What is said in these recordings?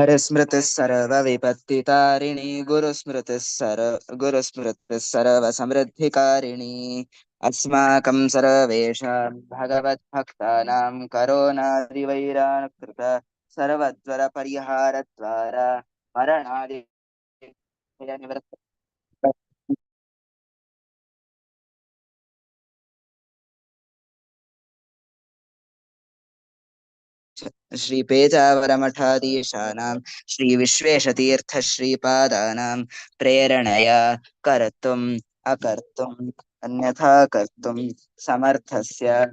हरस्मृतिः सर्वविपत्तितारिणी गुरुस्मृतिः सर्व गुरुस्मृतिः सर्वसमृद्धिकारिणी अस्माकं सर्वेषां भगवद्भक्तानां करोनादिवैराकृत सर्वज्वरपरिहारद्वारा मरणादि श्रीपेजावरमठाधीशानां श्रीविश्वेशतीर्थश्रीपादानां प्रेरणया कर्तुम् अकर्तुम्, अन्यथा कर्तुं समर्थस्य।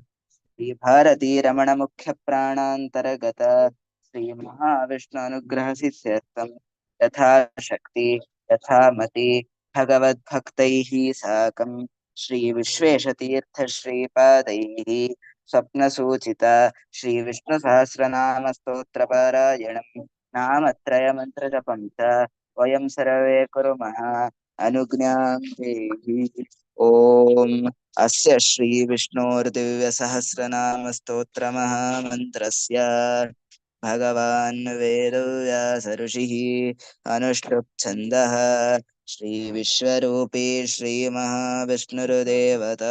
श्रीभारतीरमणमुख्यप्राणान्तर्गत श्रीमहाविष्णुनुग्रहसिद्ध्यर्थं यथा शक्ति यथा मति भगवद्भक्तैः साकं श्रीविश्वेशतीर्थश्रीपादैः स्वप्नसूचिता श्रीविष्णुसहस्रनामस्तोत्रपारायणं नामत्रयमन्त्रजपं च वयं सर्वे कुर्मः अनुज्ञां देहि ॐ अस्य श्रीविष्णोर्दिव्यसहस्रनामस्तोत्रमहामन्त्रस्य। भगवान् वेदव्यासऋषिः अनुष्टुप्छन्दः श्रीविश्वरूपी श्रीमहाविष्णुर्देवता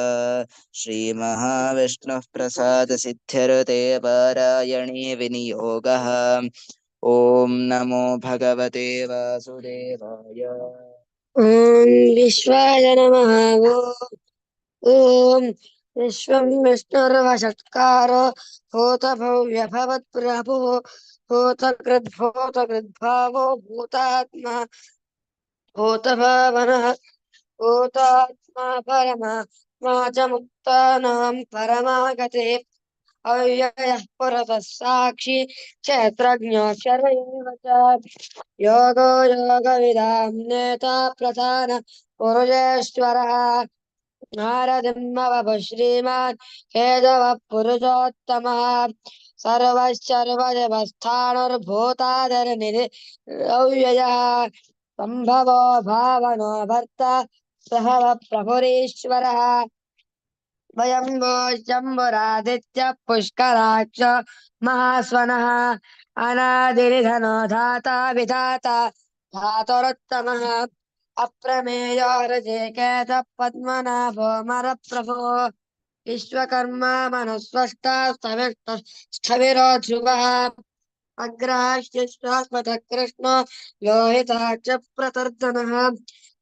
श्रीमहाविष्णुः प्रसादसिद्ध्यर्ते पारायणे विनियोगः। ॐ नमो भगवते वासुदेवाय। ॐ विश्वाय नमः। ॐ विश्वं विष्णुर्वषट्कारो भूतभव्यभवत्प्रभुः भूतकृद्भूतकृद्भावो भूतात्मा భూతభావన భూతాత్మా పరమా వాచ ముక్తానాం పరమాగతే అవ్యయ పురత సాక్షి క్షేత్రజ్ఞో శరయేవ యోగో యోగ విదాం నేత ప్రధాన పురుషేశ్వర నారదిమ్మవపు శ్రీమాన్ కేదవ పురుషోత్తమ సర్వశ్చర్వదేవస్థానుర్భూతాదర నిధి అవ్యయ सम्भवो भावनो भर्ता सह प्रभुरीश्वरः वो शम्भुरादित्य पुष्कराक्ष महास्वनः, अनादिनिधनो धाता विधाता, धातुरुत्तमः। अप्रमेयो पद्मनाभो मरप्रभो। विश्वकर्मा मनुस्वष्टा स्थविरो ध्रुवः अग्राश्चिश्वास्मतः कृष्णो लोहिताक्ष प्रतर्दनः।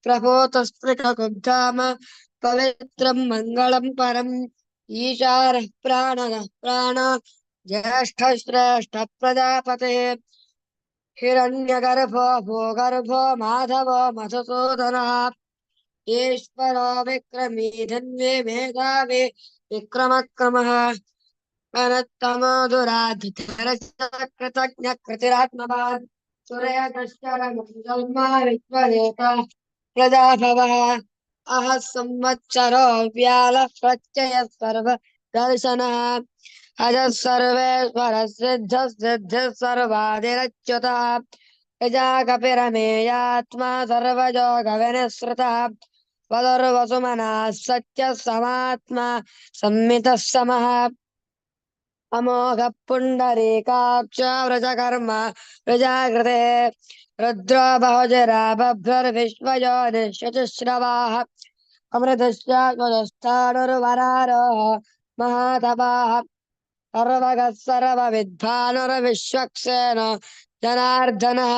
प्रभो तस्पृशकुब्धाम पवित्रं मङ्गलं परम्। ईशानः प्राणनः प्राण प्रजापते हिरण्यगर्भो भूगर्भो माधवो मधुसूदनः। ईश्वरो विक्रमी धन्ये मेधावी, विक्रमक्रमः। अह संवत्सरो सर्व दर्शनः अजः सर्वेश्वर सिद्धः सिद्धिः सर्वादिरच्युतः। प्रजाकपिरमेयात्मा सर्वयोगविनिःसृतः वदर्वसुमनः सत्यः समात्मा, संमितः समः। అమోఘ పుండరీకాక్ష వ్రజకర్మ వ్రజాకృతే రుద్రో బహుజరాభ్రుర్విశ్వయో నిశ్వచుశ్రవాః అమృతశ్చానురువరారోహ మహాతపాః సర్వగసర్వవిద్భానుర్విశ్వక్సేన జనార్దనः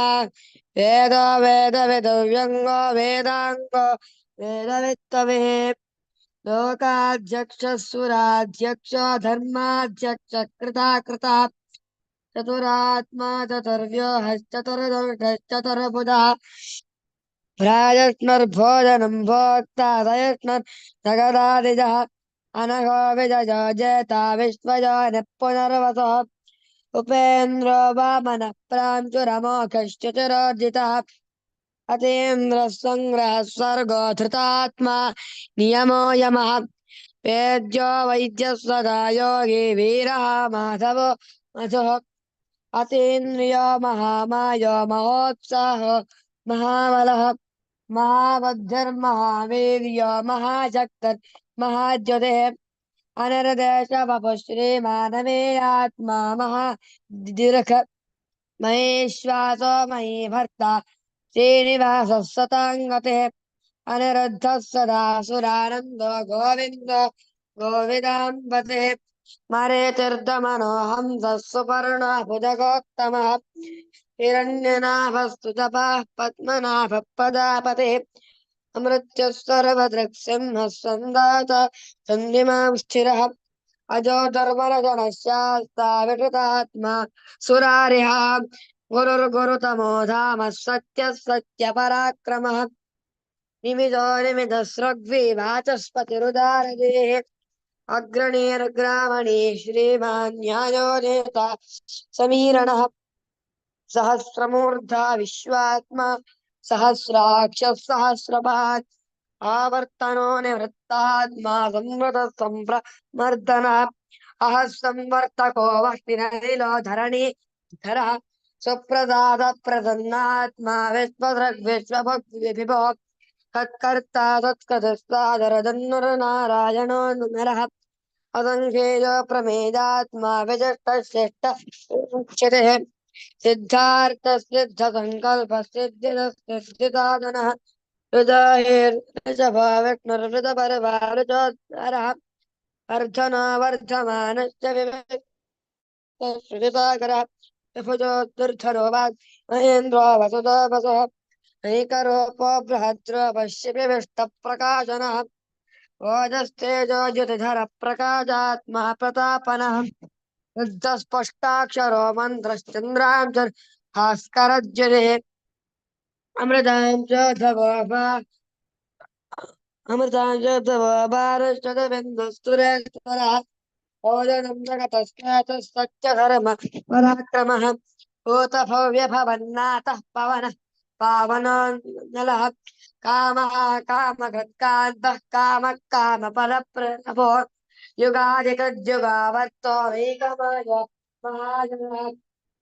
వేదో వేద విదువ్యంగో వేదాంగో వేదవిత్తవిః लोकाध्यक्षः धर्माध्यक्ष कृता कृता चतुरात्मा चतुर्व्योहश्चतुर्दशश्चतुर्बुधः राजष्णुर्भोजनं भोक्ता सयष्णुर्जगदादिजः अनघो विजयो जेता विश्वजो पुनर्वसः उपेन्द्रो वामनः प्राञ्चुरमोघश्चतुरोर्जितः अतीन्द्रः संग्रह स्वर्गो धृतात्मा नियमो यमः। वेद्यो वैद्यः सदा योगी वीरः माधवो मधुः। अतीन्द्रियो महामायो महोत्साहो महाबलः। महाबुद्धिर्महावीर्यो महाशक्तिर्महाद्युतिः अनिर्देशवपुः श्रीमानवीयात्मा महादीर्घ महेश्वासो मयि भर्ता श्रीनिवासः सताङ्गते अनिरुद्धः सदा सुरानन्दो गोविन्द गोविदाम्बते मरेतिर्दमनो हंसः सुपर्णः भुजगोत्तमः हिरण्यनाभस्तुतपाः पद्मनाभः पदापते अमृत्युः सर्वदृक्सिंहः सन्दात सन्धिमां स्थिरः अजो धर्मरजनशास्ता विकृतात्मा सुरारिः गुरुर्गुरुतमो धामः सत्यः सत्यपराक्रमः निमिषो निमिषस्रग्वी वाचस्पतिरुदारदेः अग्रणीर्ग्रामणी श्रीमान् न्यायो नेता समीरणः। सहस्रमूर्धा विश्वात्मा। सहस्राक्षः सहस्रपात् आवर्तनो निवृत्तात्मा संवृतः सम्प्रमर्दनः अहः संवर्तको वह्निरनिलो धरणी। धरः। सुप्रसाद प्रसन्नात्मा विश्वदृग्विश्वभक्तिविभो तत्कर्ता तत्कथस्तादरदन्नुरनारायणो नरः असङ्ख्येयो प्रमेदात्मा विशिष्टश्रेष्ठ उच्यते। सिद्धार्थसिद्धसङ्कल्पसिद्धिदसिद्धिसाधनः हृदयेर्निजभाविष्णुर्हृदपरभारुचोद्धारः अर्धनो वर्धमानश्च पश्यपिविष्टप्रकाशनः ओजस्तेजोज्योतिधर प्रकाशात्मा प्रतापनः शुद्धस्पष्टाक्षरो मन्त्रश्चन्द्रां भास्करज्योतिः अमृतां च धवोभा अमृतां ओजनं जगतस्यातस्तच्चधर्म पराक्रमः भूतभव्यभवन्नाथः पवनः पावनोऽनलः कामः कामकृत्कान्तः कामः कामफलप्रभो युगादिकृद्युगावर्तो वेगमय महाजनः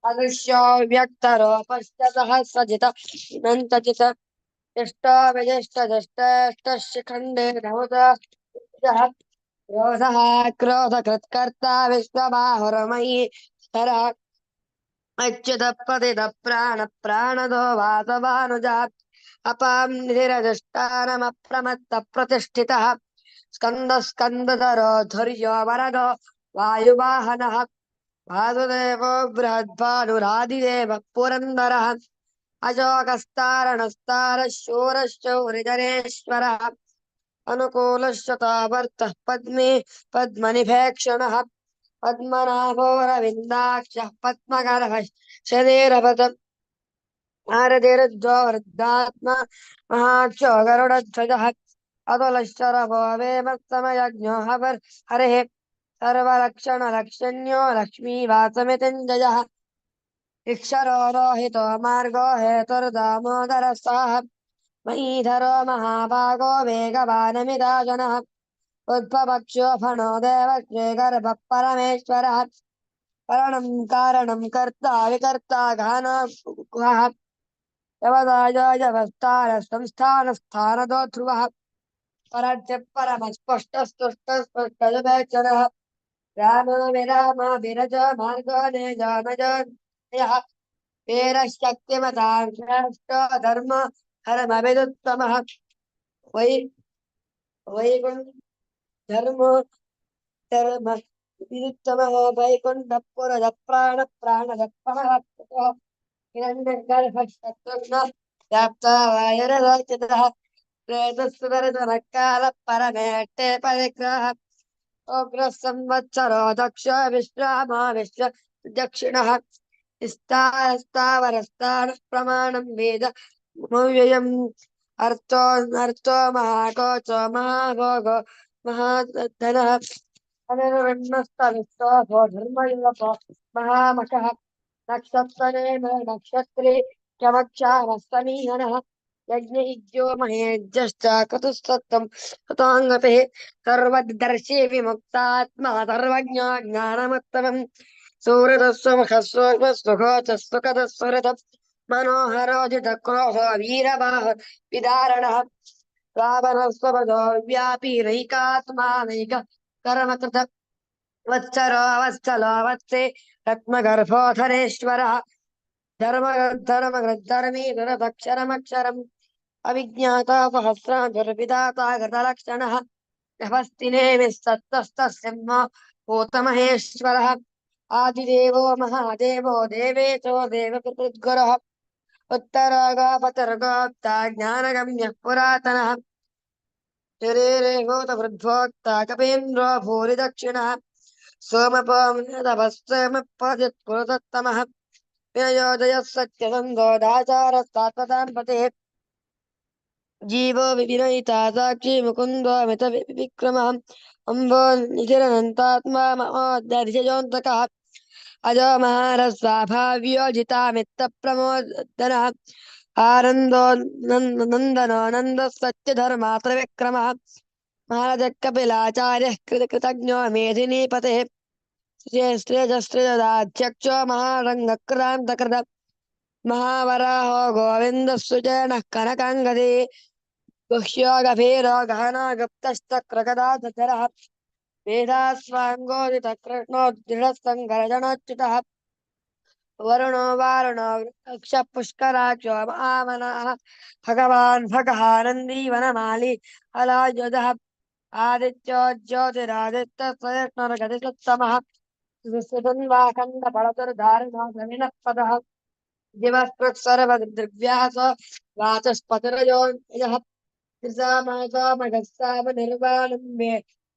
अदृश्यो व्यक्तरूपश्च सहस्रजित अनन्तजित इष्टो विजिष्टजिष्टेष्टशिखण्डे धौतः क्रोधः क्रोधकृत्कर्ता विश्वबाहुरमयी स्तरः अच्युतप्रतिद प्राणप्राणदो वासवानुजा अपां निरदृष्टानमप्रमत्तप्रतिष्ठितः स्कन्दस्कन्दधरो धुर्यो वरदो वायुवाहनः। वासुदेवो बृहद्भानुरादिदेव पुरन्दरः। अशोकस्तारणस्तारः शूरश्चौरिजनेश्वरः अनुकूलश्चतावर्तः पद्मे पद्मनिभेक्षणः पद्मनाभोरविन्दाक्षः पद्मकरः शरीरपद भारतिरुद्धो वृद्धात्मा महाक्षो गरुडध्वजः अतुलश्चरभो वेमत्समयज्ञो हवर् हरिः सर्वलक्षणलक्षण्यो लक्ष्मीवासमितिञ्जयः इक्षरो रोहितो मार्गो हेतुर्दामोदरसः मयीधरो महाभागो वेगवानमिदाजनः उद्भवक्षो फणो देवश्रे गर्भः परमेश्वरः करणं कारणं कर्ता विकर्ता घानो गुहः। यवदायोजवस्थान संस्थानस्थानदो ध्रुवः परस्य परमस्पष्टस्तुष्टस्पष्टजुभेक्षणः रामो विराम विरज मार्गो निजानजयः वीरशक्तिमतां श्रेष्ठो धर्म। ஹரமவிதுத்தம வை வைகுண் தர்மோ தர்ம. விதுத்தமோ வைகுண்ட புரத பிராண பிராண தப்பனோ இரண்டு கர்ப்பத்வாயரோச்சிதா பிரேதசுரதமக்கால பரமேட்டே பரிகிரக ஓக்ரசம்வத்சரோ தக்ஷ விஸ்ராமா விஸ்வ தட்சிண ஸ்தாரஸ்தாவரஸ்தான பிரமாணம் வேத వ్యయం అర్థో నర్థో మహాకోచో మహాభోగ మహాధన అనిర్విణ్ణస్థలిష్టో భో ధర్మయువపో మహామక నక్షత్రేమ నక్షత్రే క్రమక్షామస్తమీహన యజ్ఞో మహేజ్యశ్చ క్రతుస్తత్వం కృతాంగతే సర్వదర్శి విముక్తాత్మా సర్వజ్ఞో జ్ఞానముత్తమం సూరతస్వ ముఖస్వ స్వగోచస్వ కథస్వరథ मनोहरोजितक्रोहो वीरबाह विदारणः। रावणस्वभजो व्यापी नैकात्मा नैक कर्मकृत वत्सरो वत्सलो वत्से धर्म धर्मग्रद्धर्मीधरदक्षरमक्षरम् अविज्ञाता सहस्राधुर्विधाता गतलक्षणः नभस्तिनेमिः सत्तस्तस्य भूतमहेश्वरः। आदिदेवो महादेवो देवेशो देवकृतुद्गुरः। उत्तरागापतर्गोक्ता, ज्ञानगम्यः पुरातनः। शरीरे भूतवृद्धोक्ता, कपीन्द्रो भूरि दक्षिणः सोमपमपदित्पुरतत्तमः विनयोदयः सत्यसन्धो दाचारस्तात्मतां पतेः जीवो विविनयिता, साक्षी मुकुन्दो मित विक्रमः अम्बो निधिरनन्तात्मा महोदधिजोऽन्तकः अजो महारस्वाभाव्योजिता मित्तप्रमोदनः आनन्दो नन्दनो नन्दः सत्यधर्मा त्रिविक्रमः। महाराजकपिलाचार्यः कृतकृतज्ञो मेधिनीपतेः श्रेयश्रेयश्रेयदाध्यक्षो महारङ्गक्रान्तकृत। महावराहो सुजनः कनकाङ्गदे। गुह्यो गभीरो गहनो गुप्तश्चक्रगदाधरः। वेदास्वाङ्गोदितकृष्णोद्दृढसङ्गरजनोच्युतः। वरुणो वारुणो अक्षपुष्कराक्षो महामनः भगवान् भगः नन्दीवनमाली अलायुधः। आदित्यो ज्योतिरादित्यस्वयत्नरगतिसत्तमः निर्वाणम्बे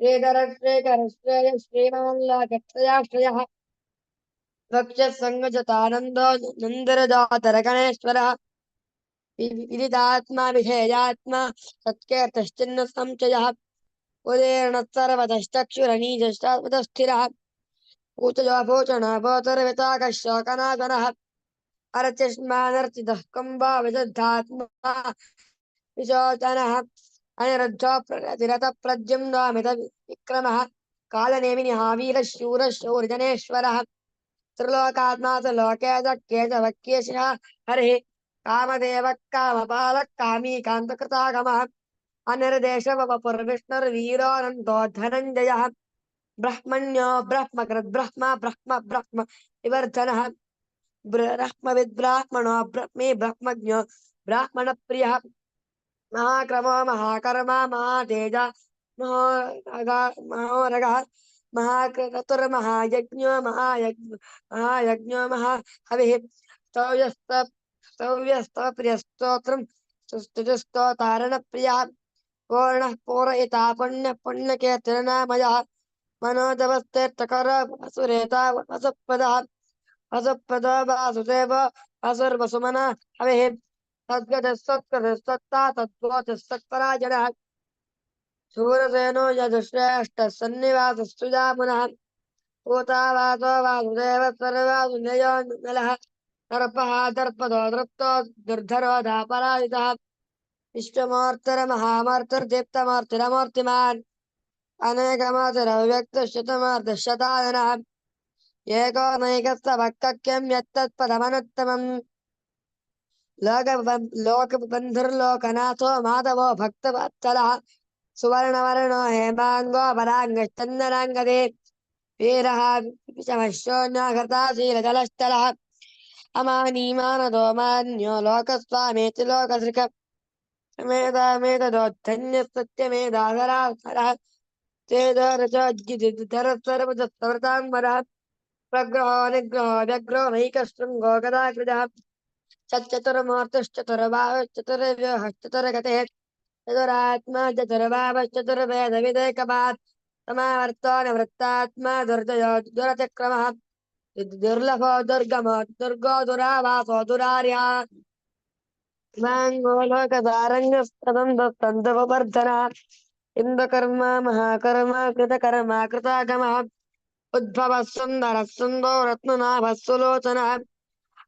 श्रीधरश्रीकरश्रेय श्रीमल्लाकक्षयाश्रयः वक्षसङ्गजतानन्दो नन्दरजातरगणेश्वरः विदितात्मा, विधेयात्मा सत्केतश्चिन्न संशयः उदीर्णः सर्वतश्चक्षुरनीजश्चात्मतस्थिरः पूतयो भूषणः भोतर्विताकशोकनाशनः अरचिष्मानर्चितः विदधात्मा विशोचनः। अनिरुद्धो प्रतिरतप्रद्युम्नामित विक्रमः कालनेमिनिः वीरशूरः शौर्जनेश्वरः त्रिलोकात्मा च लोके शक्ये च हरिः कामदेवः कामपालः धनञ्जयः ब्रह्मण्यो ब्रह्मकृद्ब्रह्म ब्रह्म ब्रह्म विवर्धनः। ब्रह्मविद्ब्राह्मणो ब्रह्मे ब्रह्मज्ञो ब्राह्मणप्रियः। महाक्रमो महाकर्मा महातेज महोरगः महाक्रतुर्महायज्ञो महायज्ञ महायज्ञो महाहविः स्तौयस्त स्तौव्यस्तप्रियस्तोत्रं स्तुतिस्तोतारणप्रियः पूर्णः पूरयिता पुण्यः पुण्यकीर्तिर्नामयः मनोजवस्तेऽर्थकर वसुरेता वसुप्रदः वसुप्रदो वासुदेव वसुर्वसुमना हविः तद्गतः तद्गोचः शूरसेनो यजुश्रेष्ठः सन्निवासस्तु जामुनः पूतावासो वासुदेव सर्वासुनयो नलः दर्पः दर्पदो दृप्तो दुर्धरो दापराजितः विश्वमूर्तिर्महामूर्तिर्दीप्तमूर्तिरमूर्तिमान् अनेकमातुरव्यक्तशतमार्धशतादनः एको नैकस्य भक्तक्यं यत्तत्पदमनुत्तमम् लोक लोकबन्धुर्लोकनाथो माधवो भक्तवत्सलः सुवर्णवर्णो हेमाङ्गो पराङ्गश्चन्दनाङ्गदे वीरः विषमशोन्याघृताशीलजलस्थलः अमानीमानदो मान्यो लोकस्वामेति लोकसृक मेधामेतदोद्धन्यः सत्यमेधाधराधरः चेदरचोज्जिधरसर्वदत्तव्रताम्बरः प्रग्रहो निग्रहो व्यग्रो नैकशृङ्गो गदाकृतः चतुर्मूर्तिश्चतुर्भावश्चतुर्व्यूहश्चतुर्गतेः चतुरात्मा चतुर्भावश्चतुर्वेदविदेकपात् समावर्तो निवृत्तात्मा दुर्जयो दुरतिक्रमः दुर्लभो दुर्गमो दुर्गो दुरावासो इन्दकर्म महाकर्म कृतकर्म कृतागमः। उद्भवः सुन्दरः सुन्दो रत्ननाभः सुलोचनः।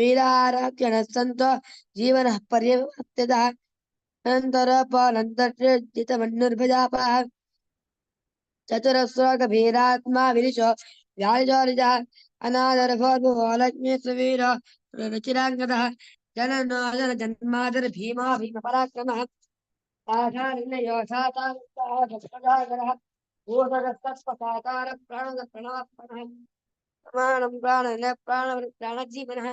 वीराराध्यण सन्त जीवन पर्यवर्त्यतः अनन्तरपलन्तर्जितमन्युर्भजापः चतुरस्वगभीरात्मा विलिशो व्याजोरिजः अनादरभोर्भुवलक्ष्मी सुवीर रुचिराङ्गदः जननोजन जन्मादर भीमा भीमपराक्रमः आधारण्योधातारः भूषगस्तत्पसातार प्राणद प्राण प्राणं प्राण प्राण प्राणजीवनः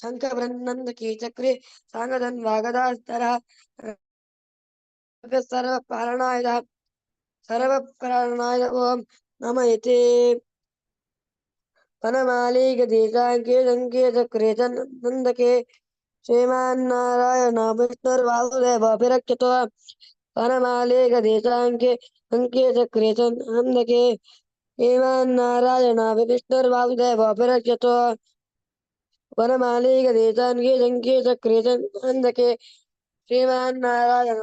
शङ्खब्रह्मन्द कीचक्रे साङ्गधन् वागदास्तरः सर्वप्राणाय सर्वप्राणाय ॐ नम इति वनमालीगदीकाङ्के सङ्केतक्रेतनन्दके श्रीमान्नारायण विष्णुर्वासुदेवाभिरक्षतो वनमालीगदीकाङ्के सङ्केतक्रेतनन्दके श्रीमान्नारायण विष्णुर्वासुदेवाभिरक्षतो वनमालीगदेशान्ये जङ्के च क्रेचन्दके श्रीमान् नारायण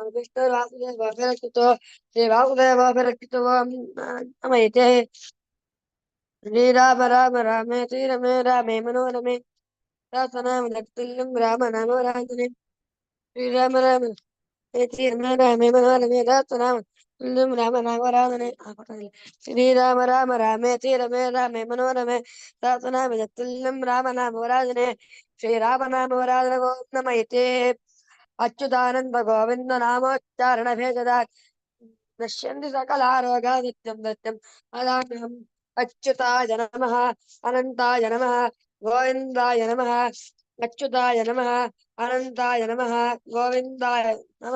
श्रीवासुदेवभिरक्षितो नमैते श्रीराम राम रामे श्रीरमे रामे मनोरमे। रासनाम लक्तुल्यं श्रीराम राम श्रीरमे रामे मनोरमे। रासनाम రామ రామ రాధనే శ్రీరామ రామ రామే తీరమే రామే మనోరమే. రాతనామ జత్తుల్యం రామనామవరాజనే శ్రీరామనామవరాజన గోం నమైతే అచ్యుతానంద గోవింద నామోచ్చారణ భేదదా. నశ్యంతి సకలారోగా నిత్యం నత్యం అదానం అచ్యుతాయ నమ అనంతాయ నమ గోవిందాయ నమ అచ్యుతాయ నమ అనంతాయ నమ గోవిందాయ నమ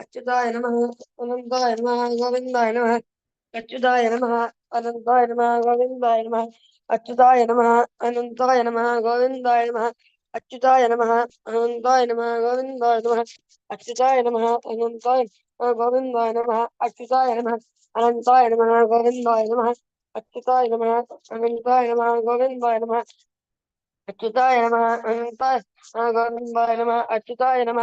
അച്യുതായ നമഃ അനന്തായ നമഃ ഗോവിന്ദായ നമഃ അച്യുതായ നമഃ അനന്തായ നമഃ ഗോവിന്ദായ നമഃ അച്യുതായ നമഃ അനന്തായ നമഃ ഗോവിന്ദായ നമഃ അച്യുതായ നമഃ അനന്തായ നമഃ ഗോവിന്ദായ നമഃ അച്യുതായ നമഃ അനന്തായ ഗോവിന്ദായ നമഃ അച്യുതായ നമഃ അനന്തായ നമഃ ഗോവിന്ദായ നമഃ അച്യുതായ നമഃ അനന്തായ നമഃ ഗോവിന്ദായ നമഃ അച്യുതായ നമഃ അനന്തായ ഗോവിന്ദായ നമ അച്യുതായ നമ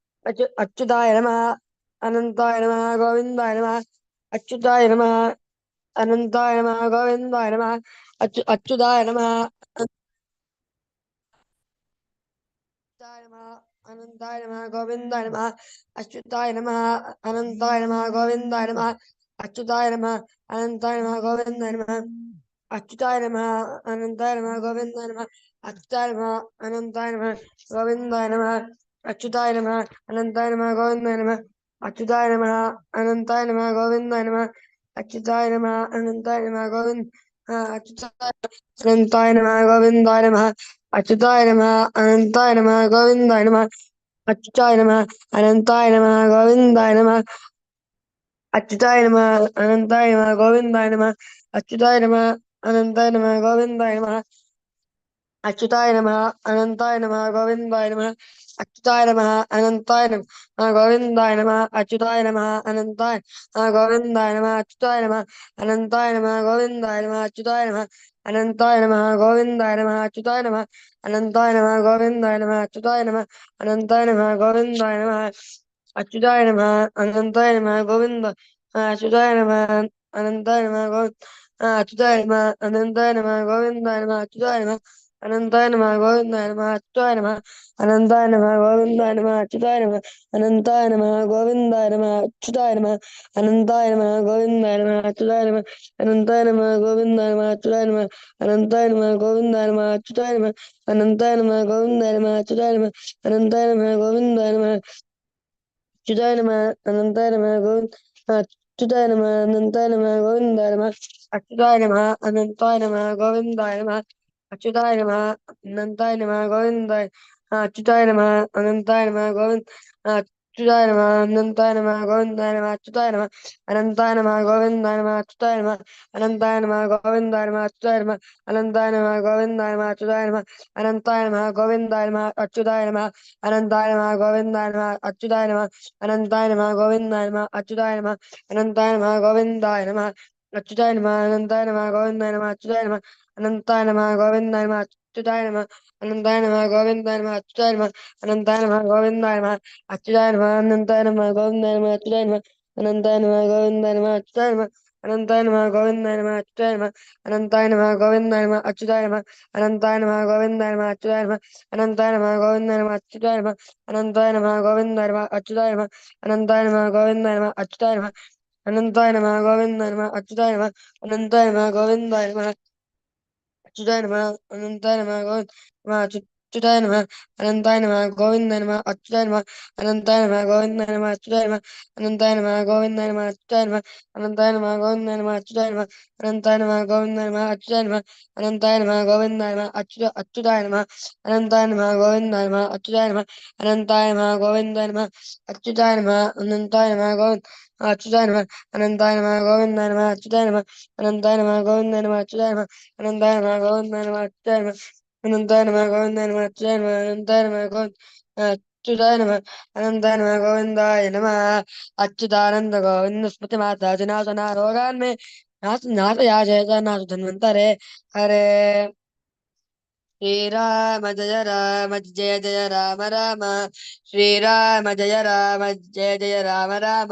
അച്യുതായ നമ അനന്തായ നമ ഗോവിന്ദായ നമ അച്യുതായ നമ അനന്തായ നമ ഗോവിന്ദായ നമ അച്യു അച്യുതായ നമ അനന്തായ നമ ഗോവിന്ദായ നമ അച്യുതായ നമ അനന്തായ നമ ഗോവിന്ദായ നമ അച്യുതായ നമ അനന്തായ നമ ഗോവിന്ദായ നമ അച്യുതായ നമ അനന്തായ നമ ഗോവിന്ദായ നമ അച്യുതായ നമ അനന്തായ നമ ഗോവിന്ദായ നമ अच्युताय नम अनंताय नम गोविंद नम, अच्युताय नम अनंताय नम गोविंद नम, अच्युताय नम अनंताय नम, गोविंद अच्युताय अनंताय नम गोविंद नम, अच्युताय नम अनंताय नम गोविंद नम, अच्युताय नम अनंताय नम गोविंद नम, अच्युताय नम अनंताय नम गोविंद नम, अच्युताय नम अनंताय नम, गोविंदाय नम, अच्युताय नम अनंताय नम गोविंद नम अच्युताय नमः अनन्ताय नमः गोविन्दाय नमः अच्युताय नमः अनन्ताय गोविन्दाय नमः अच्युताय नमः अनन्ताय नमः गोविन्दाय नमः अच्युताय नमः अनन्ताय नमः गोविन्दाय नमः अच्युताय नमः अनन्ताय नमः गोविन्दाय नमः अच्युताय नमः अनन्ताय नमः गोविन्दाय नमः अच्युताय नमः अनन्ताय नमः गोविन्द अच्युताय नमः अनन्ताय नमः गोविन्द अच्युताय नमः अनन्ताय नमः गोविन्दाय नमः अच्युताय नमः अनन्ताय नमः गोविन्दाय नमः अच्युताय नमः अनन्ताय नमः गोविन्दाय नमः अच्युताय नमः अनन्ताय नमः गोविन्दाय नमः अच्युताय नमः अनन्ताय नमः गोविन्दाय नमः अच्युताय नमः अनन्ताय नमः गोविन्दाय नमः अच्युताय नमः अनन्ताय नमः गोविन्दाय नमः अच्युताय नमः अनन्ताय नमः गोविन्दाय नमः अच्युताय नमः अनन्ताय नमः गोविन्दाय नमः अच्युताय नमः अनन्ताय नमः गोविन्द अच्युताय नमः अनन्ताय नमः गोविन्दाय नमः अच्युताय नमः अनन्ताय नमः गोविन्दाय नमः अच्युताय नमः अनन्ताय नमः गोविन्दाय अच्युताय नमः अनन्ताय नमः गोविन्द अच्युताय नमः अनन्ताय नमः गोविन्दाय नमः अच्युताय नमः अनन्ताय नमः गोविन्दाय नमः अच्युताय नमः अनन्ताय नमः गोविन्दाय नमः अच्युताय नमः अनन्ताय नमः गोविन्दाय नमः अच्युताय नमः अनन्ताय नमः गोविन्दाय नमः अच्युताय नमः अनन्ताय नमः गोविन्दाय नमः अच्युताय नमः अनन्ताय नमः गोविन्दाय नमः अच्युताय नमः अनन्ताय नमः गोविन्दाय नमः अच्युताय नमः अनन्ताय नमः गोविन्दाय नमः अच्युताय नमः अनन्ताय नमः गोविन्दाय नमः अच्युताय नमः अनन्ताय नमः गोविन्दाय नमः अच्युताय नमः अनन्ताय नमः गोविन्दाय नमः अच्युताय नमः अनन्ताय नमः गोविन्दाय नमः अच्युताय नमः अनन्ताय नमः गोविन्दाय नमः अच्युताय नमः अनन्ताय नमः गोविन्दाय नमः अच्युताय नमः अनन्ताय नमः गोविन्दाय नमः अच्युताय नमः अनन्ताय नमः गोविन्दाय नमः अच्युताय नमः अनन्ताय नमः गोविन्दाय नमः अच्युताय नमः अनन्ताय नमः गोविन्दाय नमः अच्युताय नमः अनन्ताय नमः गोविन्दाय नमः अच्युताय नमः अनन्ताय नमः गोविन्दाय नमः अच्युताय नमः अनन्ताय नमः गोविन्दाय नमः dynamo, and dynamo, going, ma, to dynamo, and dynamo, going dynamo, at dynamo, and dynamo, going dynamo, to dynamo, and dynamo, going dynamo, at dynamo, and dynamo, going dynamo, at dynamo, and dynamo, going dynamo, at dynamo, and dynamo, going dynamo, at to dynamo, and dynamo, going dynamo, at dynamo, and dynamo, going dynamo, at dynamo, and dynamo, going अच्युताय नमः। अनन्ताय नमः, गोविन्दाय नमः, अच्युताय नमः। अनन्ताय नमः, गोविन्दाय नमः, अच्युताय नमः। अनन्ताय नमः, गोविन्दाय नमः, अच्युताय नमः। अनन्ताय नमः, गोविन्दाय नमः, अच्युताय नमः। अनन्ताय नमः, गोविन्द अच्युताय नमः। अनन्ताय नमः, गोविन्दाय नमः। अच्युतानन्द गोविन्द स्मृति माता जनासना रोगान् मे नाथ नाथया जयता नाथ धन्वन्तरे हरे। श्रीराम जय राम, जय जय राम राम। श्रीराम जय राम, जय जय राम राम।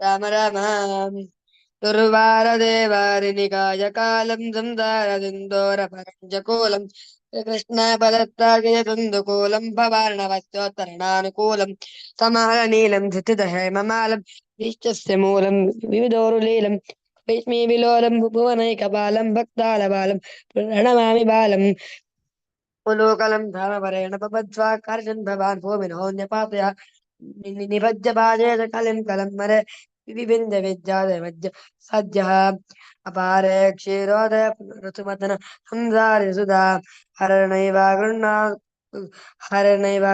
राम राम दुर्वारदेवारिनिकाय कालं संसारदिन्दोरपरञ्जकोलं कृष्णपदत्तागयतुन्दुकूलं भवार्णवस्योत्तरणानुकूलं समालनीलं धृतिदहेममालं निश्चस्य मूलं, विविधोरुलीलं भीष्मी विलोलं भुवनैकपालं भक्तालबालं प्रणमामि बालम् उलोकलं धामपरेण पपद्वाकर्षन् भवान् भूमिनोऽन्यपातया निभज्य पादेन कलिं कलं मरे विविन्द विद्यादमज्य सद्यः अपारे क्षीरोदय ऋतुमदन हंसारि सुधा हरणैवा गृह्णा हरणैवा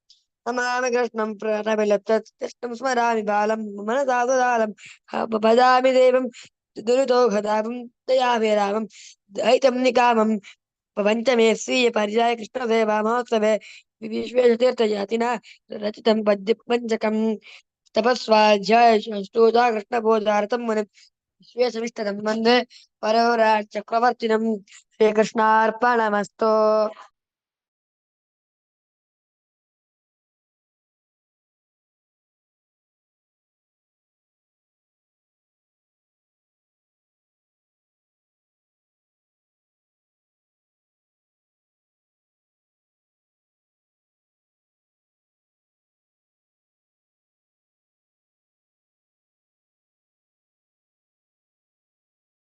कृष्णं प्रणमिलत्तत् स्मरामि बालं मनसा सुदालं भजामि देवं दुरितो हतापं दयामि रामं दयितं निकामं पञ्चमे स्वीय पर्याय कृष्णसेवा महोत्सवे विश्वेशतीर्थयातिना रचितं पद्य पञ्चकं तपस्वाध्याय कृष्णबोधार्थं मुनिं विश्वेशमिष्टदं वंदे परवराट् चक्रवर्तिनं श्रीकृष्णार्पणमस्तु